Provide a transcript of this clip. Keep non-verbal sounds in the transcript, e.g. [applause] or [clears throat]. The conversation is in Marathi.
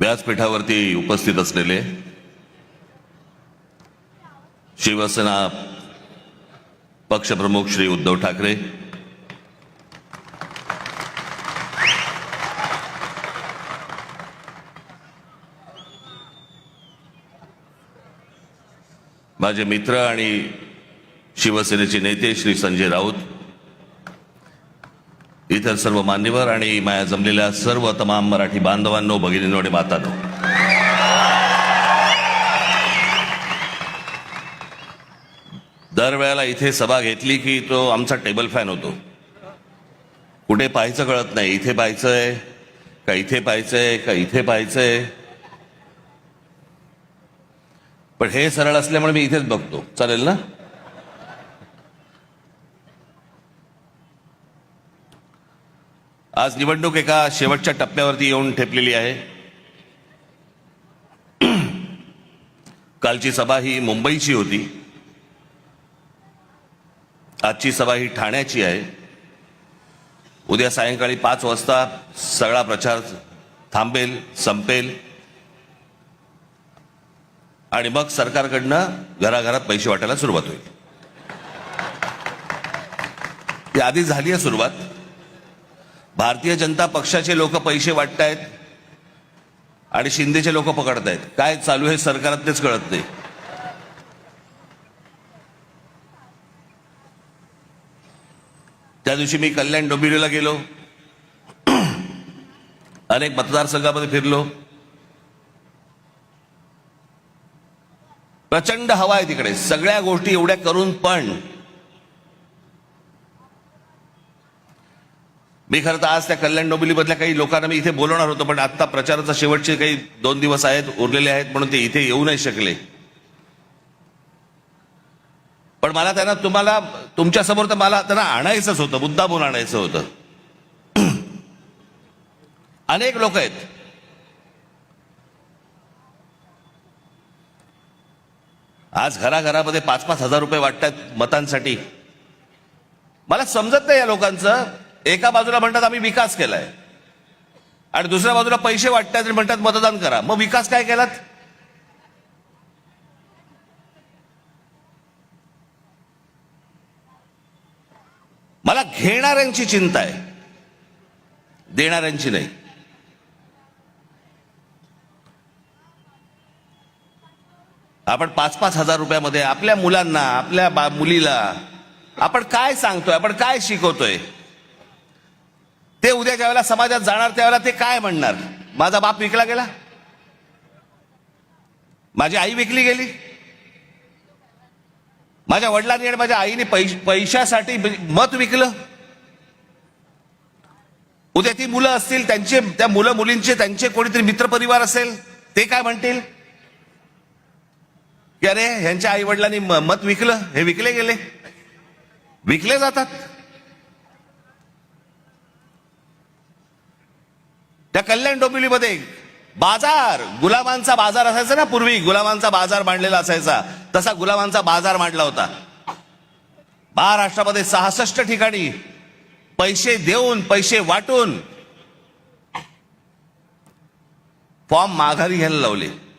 व्यासपीठावरती उपस्थित असलेले शिवसेना पक्षप्रमुख श्री उद्धव ठाकरे माझे मित्र आणि शिवसेनेचे नेते श्री संजय राऊत इतर सर्व मान्यवर आणि माया जमलेल्या सर्व तमाम मराठी बांधवांनो भगिनींनो आणि मातांनो. दरवेळेला इथे सभा घेतली की तो आमचा टेबल फॅन होतो. कुठे पाहायचं कळत नाही. इथे पाहायचंय का इथे पाहायचंय का इथे पाहायचंय? पण हे सरळ असल्यामुळे मी इथेच बघतो. चालेल ना? आज निवडणूक एका शेवटच्या टप्प्यावरती येऊन ठेपलेली आहे. कालची सभा ही मुंबईची होती. आजची सभा ही ठाण्याची आहे. उद्या सायंकाळी पाच वाजता सगळा प्रचार थांबेल संपेल. आणि मग सरकारकडनं घराघरात पैसे वाटायला सुरुवात होईल. ती आधी झाली आहे सुरुवात. भारतीय जनता पक्षाचे लोक पैसे वाटतायत आणि शिंदेचे लोक पकडतायत. काय चालू आहे सरकारात तेच कळत नाही. त्या दिवशी मी कल्याण डोंबिवलीला गेलो. अनेक मतदारसंघामध्ये फिरलो. प्रचंड हवा आहे तिकडे. सगळ्या गोष्टी एवढ्या करून पण मी खरं तर आज त्या कल्याण डोंबिवलीमधल्या काही लोकांना मी इथे बोलवणार होतो पण आत्ता प्रचाराचा शेवटचे काही दोन दिवस आहेत उरलेले आहेत म्हणून ते इथे येऊ नाही शकले. पण मला त्यांना तुम्हाला तुमच्यासमोर तर मला त्यांना आणायचंच होतं मुद्दामून आणायचं होतं. [clears throat] अनेक लोक आहेत. आज घराघरामध्ये पाच पाच हजार रुपये वाटतात मतांसाठी. मला समजत नाही या लोकांचं. एका बाजूला म्हणतात आम्ही विकास केलाय. आणि दुसऱ्या बाजूला पैसे वाटतात आणि म्हणतात मतदान करा. मग विकास काय केलात? मला घेणाऱ्यांची चिंता आहे. देणाऱ्यांची नाही. आपण पाच पाच हजार रुपयामध्ये आपल्या मुलांना आपल्या बा मुलीला आपण काय सांगतोय? आपण काय शिकवतोय? ते उद्या ज्यावेळेला समाजात जाणार त्यावेळेला ते काय म्हणणार? माझा बाप विकला गेला? माझी आई विकली गेली? माझ्या वडिलांनी आणि माझ्या आईने पैश पैशासाठी मत विकलं? उद्या ती मुलं असतील त्यांचे त्या मुलं मुलींचे त्यांचे कोणीतरी मित्रपरिवार असेल ते काय म्हणतील? की अरे ह्यांच्या आई वडिलांनी मत विकलं हे विकले गेले. विकले जातात. त्या कल्याण डोंबिवलीमध्ये बाजार गुलामांचा बाजार असायचा ना पूर्वी. गुलामांचा बाजार मांडलेला असायचा. तसा गुलामांचा बाजार मांडला होता. महाराष्ट्रामध्ये सहासष्ट ठिकाणी पैसे देऊन पैसे वाटून फॉर्म माघारी घ्यायला लावले.